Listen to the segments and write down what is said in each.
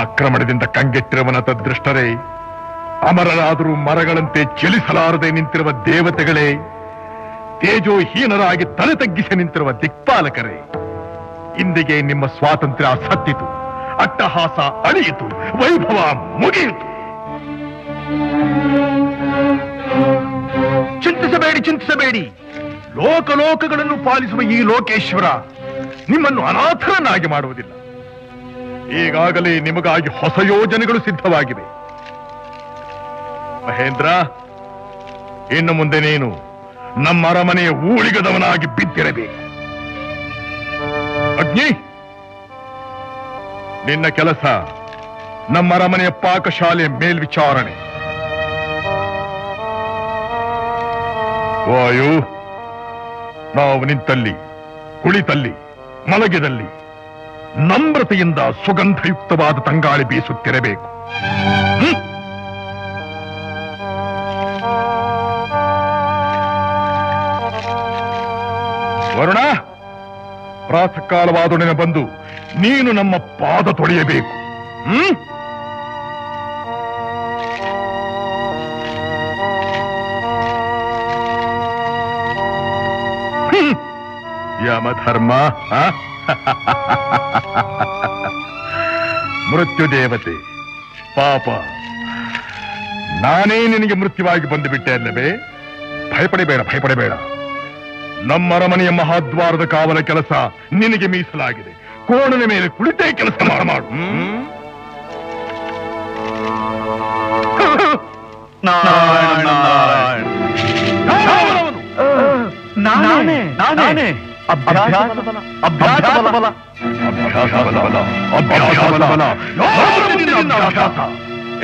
ಆಕ್ರಮಣದಿಂದ ಕಂಗೆಟ್ಟಿರುವನ ತದೃಷ್ಟರೇ, ಅಮರರಾದರೂ ಮರಗಳಂತೆ ಚಲಿಸಲಾರದೆ ನಿಂತಿರುವ ದೇವತೆಗಳೇ, ತೇಜೋಹೀನರಾಗಿ ತಲೆ ತಗ್ಗಿಸಿ ನಿಂತಿರುವ ದಿಕ್ಪಾಲಕರೇ, ಇಂದಿಗೆ ನಿಮ್ಮ ಸ್ವಾತಂತ್ರ್ಯ ಸತ್ತಿತು, ಅಟ್ಟಹಾಸ ಅಳಿಯಿತು, ವೈಭವ ಮುಗಿಯಿತು. ಚಿಂತಿಸಬೇಡಿ ಚಿಂತಿಸಬೇಡಿ. ಲೋಕಲೋಕಗಳನ್ನು ಪಾಲಿಸುವ ಈ ಲೋಕೇಶ್ವರ ನಿಮ್ಮನ್ನು ಅನಾಥರನ್ನಾಗಿ ಮಾಡುವುದಿಲ್ಲ. ಈಗಾಗಲೇ ನಿಮಗಾಗಿ ಹೊಸ ಯೋಜನೆಗಳು ಸಿದ್ಧವಾಗಿವೆ. ಮಹೇಂದ್ರ, ಇನ್ನು ಮುಂದೆ ನೀನು ನಮ್ಮ ಅರಮನೆಯ ಊಳಿಗದವನಾಗಿ ಬಿದ್ದಿರಬೇಕು. ಅಗ್ನಿ, ನಿನ್ನ ಕೆಲಸ ನಮ್ಮ ಅರಮನೆಯ ಪಾಕಶಾಲೆಯ ಮೇಲ್ವಿಚಾರಣೆ. ವಾಯು ನಾವು ನಿಂತಲ್ಲಿ, ಕುಳಿತಲ್ಲಿ, ಮಲಗಿದಲ್ಲಿ ನಮ್ರತೆಯಿಂದ ಸುಗಂಧಯುಕ್ತವಾದ ತಂಗಾಳಿ ಬೀಸುತ್ತಿರಬೇಕು? ವರುಣ ಪ್ರಾತಃ ಕಾಲವಾದೊಡನೆ ಬಂದು ನೀನು ನಮ್ಮ ಪಾದ ತೊಳೆಯಬೇಕು ಹ್ಮ್. ಯಮಧರ್ಮ, ಆ? ಮೃತ್ಯು ದೇವತೆ ಪಾಪ. ನಾನೇ ನಿನಗೆ ಮೃತ್ಯುವಾಗಿ ಬಂದು ಬಿಟ್ಟೆ ಅಲ್ಲವೇ? ಭಯಪಡಬೇಡ ಭಯಪಡಬೇಡ. ನಮ್ಮ ಅರಮನೆಯ ಮಹಾದ್ವಾರದ ಕಾವಲ ಕೆಲಸ ನಿನಗೆ ಮೀಸಲಾಗಿದೆ. ಕೋಣನ ಮೇಲೆ ಕುಳಿತೇ ಕೆಲಸ ಮಾಡ? ನಾನೇ. ನಾನೇ. ಅಭ್ಯಾಸ ಬಲ ಅಭ್ಯಾಸ ಬಲ ಅಭ್ಯಾಸ ಬಲ ಬಲ, ಅಭ್ಯಾಸ ಬಲ ಬಲ. ಯಾವುದು ನಿನ್ನ ಅಭ್ಯಾಸ?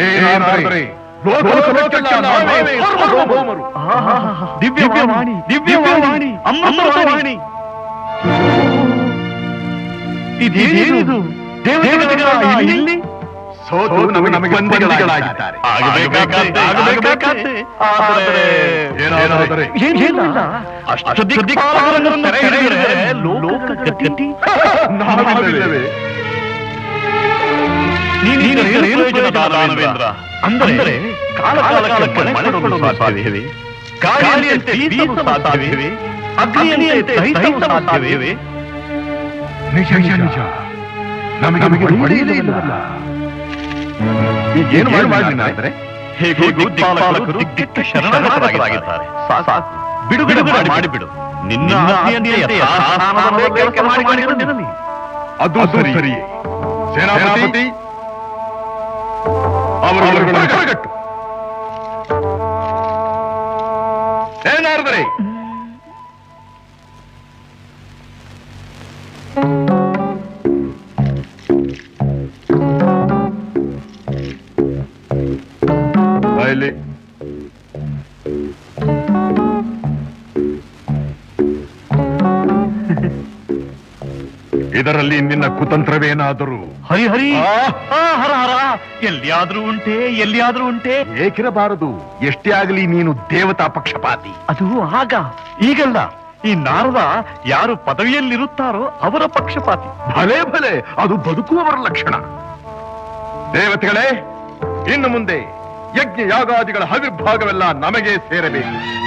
ಏನಾದರೆ ಲೋಕಲೋಕಕ್ಕೆಲ್ಲ ನಾವೇ ಸಾರ್ವಭೌಮರು. ದಿವ್ಯವಾಣಿ ದಿವ್ಯವಾಣಿ ಅಮೃತವಾಣಿ ಇದೇನಿದು ದೇವತೆಗಳ ಇಲ್ಲಿ ಸೋತು ನಮಗೆ ದಾನವೇಂದ್ರ? ಅಂದರೆ ಕಾಲ ಕಾಲಕ್ಕೆ ಮಳೆ ಕೊಡಲು ಸಾಧ್ಯವೇ? ಗಾಳಿಯಂತೆ ಬೀಸಲು ಸಾಧ್ಯವೇ? ಅಗ್ನಿಯಂತೆ ದಹಿಸಲು ಸಾಧ್ಯವೇ? ನಿಜ ನಿಜ. ನಮಗೆ ಹೊಡೆಯಲೇ ಇಲ್ಲವಲ್ಲ? ಏನು ಮಾಡಿ ಅಂದ್ರೆ ಹೇಗೂ ದಿಕ್ಪಾಲಕರು ದಿಕ್ಕೆಟ್ಟ ಶರಣರಾಗಿದ್ದಾರೆ ಸಾಕು ಬಿಡು ಬಿಡು ಮಾಡಿಬಿಡು ನಿನ್ನ ಆಜ್ಞೆಯಂತೆ ಯಥಾಸ್ಥಾನದಲ್ಲಿ ಕೆಲಸ ಮಾಡಿಕೊಂಡಿರಲಿ ಅದು ಸರಿ ಸೇನಾಪತಿ ಅವರವರುಗಳನ್ನು ಕರಗಟ್ಟು ಇಲ್ಲಿ ಇದರಲ್ಲಿ ನಿನ್ನ ಕುತಂತ್ರವೇನಾದರೂ? ಹರಿ ಹರಿ. ಆ, ಆ, ಹರ ಹರ. ಎಲ್ಲಿಯಾದ್ರೂ ಉಂಟೆ ಎಲ್ಲಿಯಾದ್ರೂ ಉಂಟೆ. ಏಕಿರಬಾರದು. ಎಷ್ಟೇ ಆಗಲಿ ನೀನು ದೇವತಾ ಪಕ್ಷಪಾತಿ. ಅದು ಆಗ. ಈಗಲ್ಲ. ಈ ನಾರದ ಯಾರು ಪದವಿಯಲ್ಲಿರುತ್ತಾರೋ ಅವರ ಪಕ್ಷಪಾತಿ. ಭಲೆ ಭಲೆ. ಅದು ಬದುಕುವವರ ಲಕ್ಷಣ. ದೇವತೆಗಳೇ ಇನ್ನು ಮುಂದೆ ಯಜ್ಞ ಯಾಗಾದಿಗಳ ಹವಿರ್ಭಾಗವೆಲ್ಲ ನಮಗೆ ಸೇರಬೇಕು.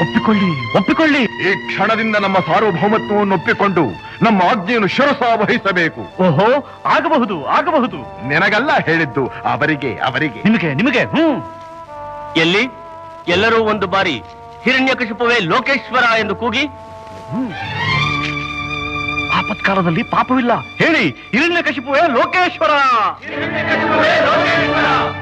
ಒಪ್ಪಿಕೊಳ್ಳಿ ಒಪ್ಪಿಕೊಳ್ಳಿ. ಈ ಕ್ಷಣದಿಂದ ನಮ್ಮ ಸಾರ್ವಭೌಮತ್ವವನ್ನು ಒಪ್ಪಿಕೊಂಡು ನಮ್ಮ ಆಜ್ಞೆಯನ್ನು ಶಿರಸ ವಹಿಸಬೇಕು. ಓಹೋ ಆಗಬಹುದು ಆಗಬಹುದು. ನಿನಗಲ್ಲ ಹೇಳಿದ್ದು ಅವರಿಗೆ ಅವರಿಗೆ. ನಿಮಗೆ ನಿಮಗೆ ಹ್ಮ್. ಎಲ್ಲಿ? ಎಲ್ಲರೂ ಒಂದು ಬಾರಿ ಹಿರಣ್ಯಕಶಿಪುವೇ ಲೋಕೇಶ್ವರ ಎಂದು ಕೂಗಿ ಆಪತ್ಕಾಲದಲ್ಲಿ ಪಾಪವಿಲ್ಲ. ಹೇಳಿ ಹಿರಣ್ಯ ಕಶಿಪುವೇ ಲೋಕೇಶ್ವರ.